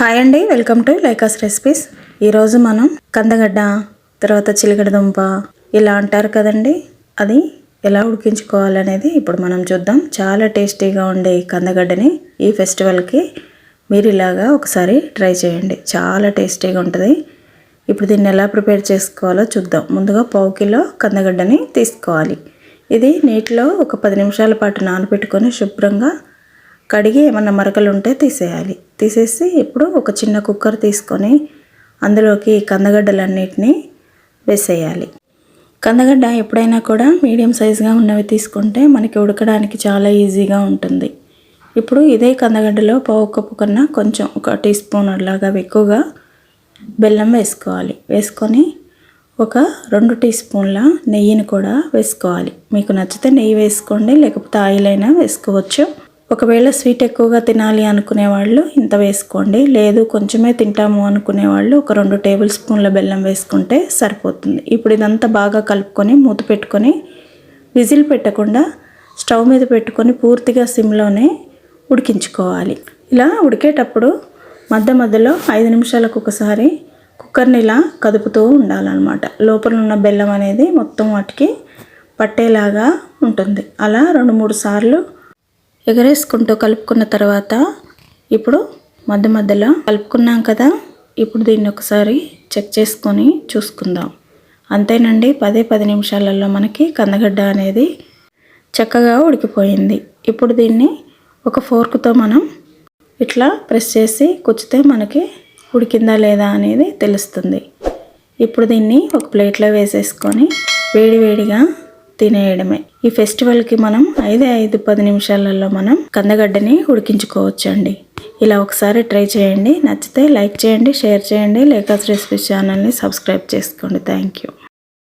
Hi అండి welcome to లైకాస్ recipes. ఈరోజు మనం కందగడ్డ తర్వాత చిలకడ దుంప ఇలా అంటారు కదండి. అది ఎలా ఉడికించుకోవాలనేది ఇప్పుడు మనం చూద్దాం. చాలా టేస్టీగా ఉండే ఈ కందగడ్డని ఈ ఫెస్టివల్కి మీరు ఇలాగా ఒకసారి ట్రై చేయండి. చాలా టేస్టీగా ఉంటుంది. ఇప్పుడు దీన్ని ఎలా ప్రిపేర్ చేసుకోవాలో చూద్దాం. ముందుగా పావు కిలో కందగడ్డని తీసుకోవాలి. ఇది నీటిలో ఒక పది నిమిషాల పాటు నానబెట్టుకొని శుభ్రంగా కడిగి ఏమన్నా మరకలు ఉంటే తీసేయాలి. తీసేసి ఇప్పుడు ఒక చిన్న కుక్కర్ తీసుకొని అందులోకి కందగడ్డలన్నిటినీ వేసేయాలి. కందగడ్డ ఎప్పుడైనా కూడా మీడియం సైజుగా ఉన్నవి తీసుకుంటే మనకి ఉడకడానికి చాలా ఈజీగా ఉంటుంది. ఇప్పుడు ఇదే కందగడ్డలో పావు కప్పు కన్నా కొంచెం ఒక టీ స్పూన్ అలాగా ఎక్కువగా బెల్లం వేసుకోవాలి. వేసుకొని ఒక రెండు టీ స్పూన్ల నెయ్యిని కూడా వేసుకోవాలి. మీకు నచ్చితే నెయ్యి వేసుకోండి లేకపోతే ఆయిల్ అయినా వేసుకోవచ్చు. ఒకవేళ స్వీట్ ఎక్కువగా తినాలి అనుకునే వాళ్ళు ఇంత వేసుకోండి. లేదు కొంచెమే తింటాము అనుకునే వాళ్ళు ఒక రెండు టేబుల్ స్పూన్ల బెల్లం వేసుకుంటే సరిపోతుంది. ఇప్పుడు ఇదంతా బాగా కలుపుకొని మూత పెట్టుకొని విజిల్ పెట్టకుండా స్టవ్ మీద పెట్టుకొని పూర్తిగా సిమ్లోనే ఉడికించుకోవాలి. ఇలా ఉడికేటప్పుడు మధ్య మధ్యలో ఐదు నిమిషాలకు ఒకసారి కుక్కర్ని ఇలా కదుపుతూ ఉండాలన్నమాట. లోపల ఉన్న బెల్లం అనేది మొత్తం వాటికి పట్టేలాగా ఉంటుంది. అలా రెండు మూడు సార్లు ఎగరేసుకుంటూ కలుపుకున్న తర్వాత ఇప్పుడు మధ్య మధ్యలో కలుపుకున్నాం కదా ఇప్పుడు దీన్ని ఒకసారి చెక్ చేసుకొని చూసుకుందాం. అంతేనండి పదే పది నిమిషాలలో మనకి కందగడ్డ అనేది చక్కగా ఉడికిపోయింది. ఇప్పుడు దీన్ని ఒక ఫోర్క్తో మనం ఇట్లా ప్రెస్ చేసి కుచ్చితే మనకి ఉడికిందా లేదా అనేది తెలుస్తుంది. ఇప్పుడు దీన్ని ఒక ప్లేట్లో వేసేసుకొని వేడివేడిగా తినేయడమే. ఈ ఫెస్టివల్కి మనం ఐదే ఐదు పది నిమిషాలలో మనం కందగడ్డని ఉడికించుకోవచ్చండి. ఇలా ఒకసారి ట్రై చేయండి. నచ్చితే లైక్ చేయండి షేర్ చేయండి. లేకస్ రెసిపీస్ ఛానల్ని సబ్స్క్రైబ్ చేసుకోండి. Thank you.